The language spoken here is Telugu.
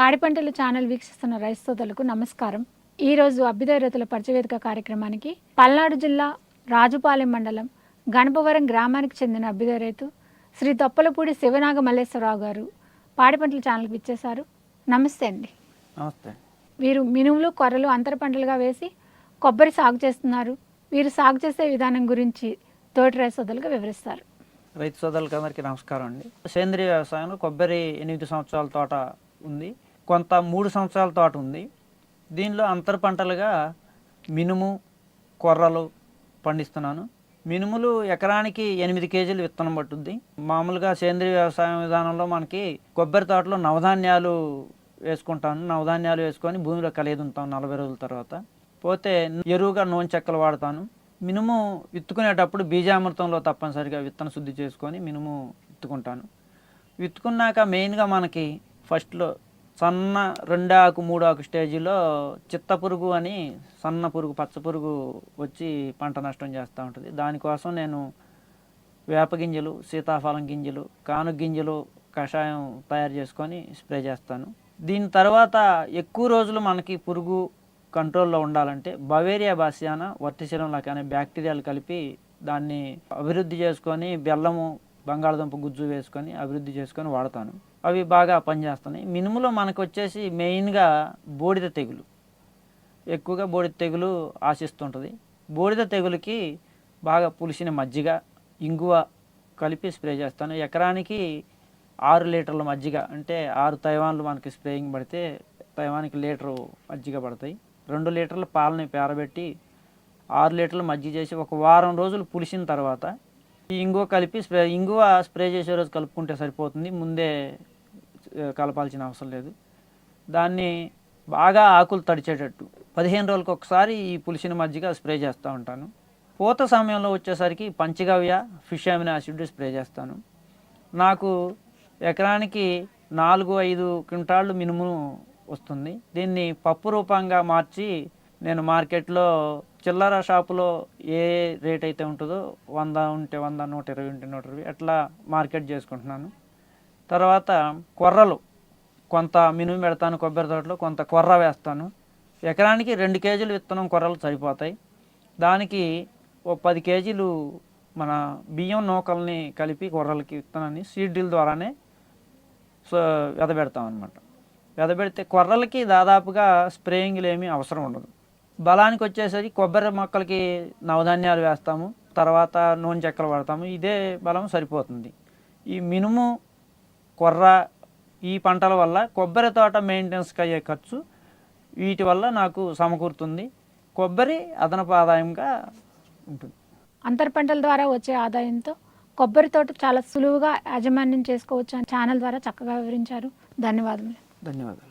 పాడి పంటలు ఛానల్ వీక్షిస్తున్న రైతు సోదరులకు నమస్కారం. ఈరోజు అభ్యుదయ రైతుల పరిచయవేదిక కార్యక్రమానికి పల్నాడు జిల్లా రాజుపాలెం మండలం గణపవరం గ్రామానికి చెందిన అభ్యుదయ రైతు శ్రీ తొప్పలపూడి శివనాగ మల్లేశ్వరరావు గారు పాడి పంటల ఛానల్కి ఇచ్చేశారు నమస్తే అండి. నమస్తే. వీరు మినుములు కొర్రలు అంతర పంటలుగా వేసి కొబ్బరి సాగు చేస్తున్నారు. వీరు సాగు చేసే విధానం గురించి తోటి రైతు సోదరులుగా వివరిస్తారు. రైతు సోదరులకి అందరికీ నమస్కారం అండి. సేంద్రియ వ్యవసాయంలో కొబ్బరి ఎనిమిది సంవత్సరాల తోట ఉంది. కొంత మూడు సంవత్సరాల తోట ఉంది. దీనిలో అంతర పంటలుగా మినుము కొర్రలు పండిస్తున్నాను. మినుములు ఎకరానికి ఎనిమిది కేజీలు విత్తనం పట్టుద్ది. మామూలుగా సేంద్రియ వ్యవసాయం విధానంలో మనకి కొబ్బరి తోటలో నవధాన్యాలు వేసుకుంటాను. నవధాన్యాలు వేసుకొని భూమిలో కలియదుంటాం నలభై రోజుల తర్వాత. పోతే ఎరువుగా నూనె చెక్కలు వాడతాను. మినుము విత్తుకునేటప్పుడు బీజామృతంలో తప్పనిసరిగా విత్తన శుద్ధి చేసుకొని మినుము విత్తుకుంటాను. విత్తుకున్నాక మెయిన్గా మనకి ఫస్ట్లో సన్న రెండు ఆకు మూడు ఆకు స్టేజీలో చిత్త పురుగు అని సన్న పురుగు పచ్చ పురుగు వచ్చి పంట నష్టం చేస్తూ ఉంటుంది. దానికోసం నేను వేప గింజలు సీతాఫలం గింజలు కాను గింజలు కషాయం తయారు చేసుకొని స్ప్రే చేస్తాను. దీని తర్వాత ఎక్కువ రోజులు మనకి పురుగు కంట్రోల్లో ఉండాలంటే బవేరియా బాసియానా వర్టిశిలం అనే బ్యాక్టీరియాలు కలిపి దాన్ని అభివృద్ధి చేసుకొని బెల్లము బంగాళదుంప గుజ్జు వేసుకొని అభివృద్ధి చేసుకొని వాడతాను. అవి బాగా పనిచేస్తున్నాయి. మినుములో మనకు వచ్చేసి మెయిన్గా బూడిద తెగులు. ఎక్కువగా బూడిద తెగులు ఆశిస్తుంటుంది. బూడిద తెగులుకి బాగా పులిసిన మజ్జిగ ఇంగువ కలిపి స్ప్రే చేస్తాను. ఎకరానికి ఆరు లీటర్ల మజ్జిగ అంటే ఆరు తైవాన్లు మనకి స్ప్రేయింగ్ పడితే తైవానికి లీటరు మజ్జిగ పడతాయి. రెండు లీటర్ల పాలని పేరబెట్టి ఆరు లీటర్లు మజ్జిగ చేసి ఒక వారం రోజులు పులిసిన తర్వాత ఈ ఇంగువ కలిపి స్ప్రే ఇంగువ స్ప్రే చేసే రోజు కలుపుకుంటే సరిపోతుంది. ముందే కలపాల్సిన అవసరం లేదు. దాన్ని బాగా ఆకులు తడిచేటట్టు. పదిహేను రోజులకు ఒకసారి ఈ పులిసిన మజ్జిగ స్ప్రే చేస్తూ ఉంటాను. పూత సమయంలో వచ్చేసరికి పంచగవ్య ఫిష్ అమినో యాసిడ్ స్ప్రే చేస్తాను. నాకు ఎకరానికి నాలుగు ఐదు క్వింటాళ్ళు మినుము వస్తుంది. దీన్ని పప్పు రూపంగా మార్చి నేను మార్కెట్లో చిల్లర షాపులో ఏ రేట్ అయితే ఉంటుందో వంద ఉంటే వంద నూట ఇరవై ఉంటే నూట ఇరవై అట్లా మార్కెట్ చేసుకుంటున్నాను. తర్వాత కొర్రలు కొంత మినుము పెడతాను కొబ్బరి తోటలో కొంత కొర్ర వేస్తాను. ఎకరానికి రెండు కేజీలు విత్తనం కొర్రలు సరిపోతాయి. దానికి ఓ పది కేజీలు మన బియ్యం నూకల్ని కలిపి కొర్రలకి విత్తనాన్ని సీడ్ డ్రిల్ ద్వారానే సో వెదబెడతాం అనమాట వెదబెడితే కొర్రలకి దాదాపుగా స్ప్రేయింగ్లు ఏమీ అవసరం ఉండదు. బలానికి వచ్చేసరికి కొబ్బరి మొక్కలకి నవధాన్యాలు వేస్తాము తర్వాత నూనె చెక్కలు వాడతాము ఇదే బలం సరిపోతుంది. ఈ మినుము కొర్ర ఈ పంటల వల్ల కొబ్బరి తోట మెయింటెనెన్స్కి అయ్యే ఖర్చు వీటి వల్ల నాకు సమకూరుతుంది. కొబ్బరి అదనపు ఆదాయంగా ఉంటుంది. అంతర పంటల ద్వారా వచ్చే ఆదాయంతో కొబ్బరి తోట చాలా సులువుగా యాజమాన్యం చేసుకోవచ్చు అని ఛానల్ ద్వారా చక్కగా వివరించారు. ధన్యవాదములు. ధన్యవాదాలు.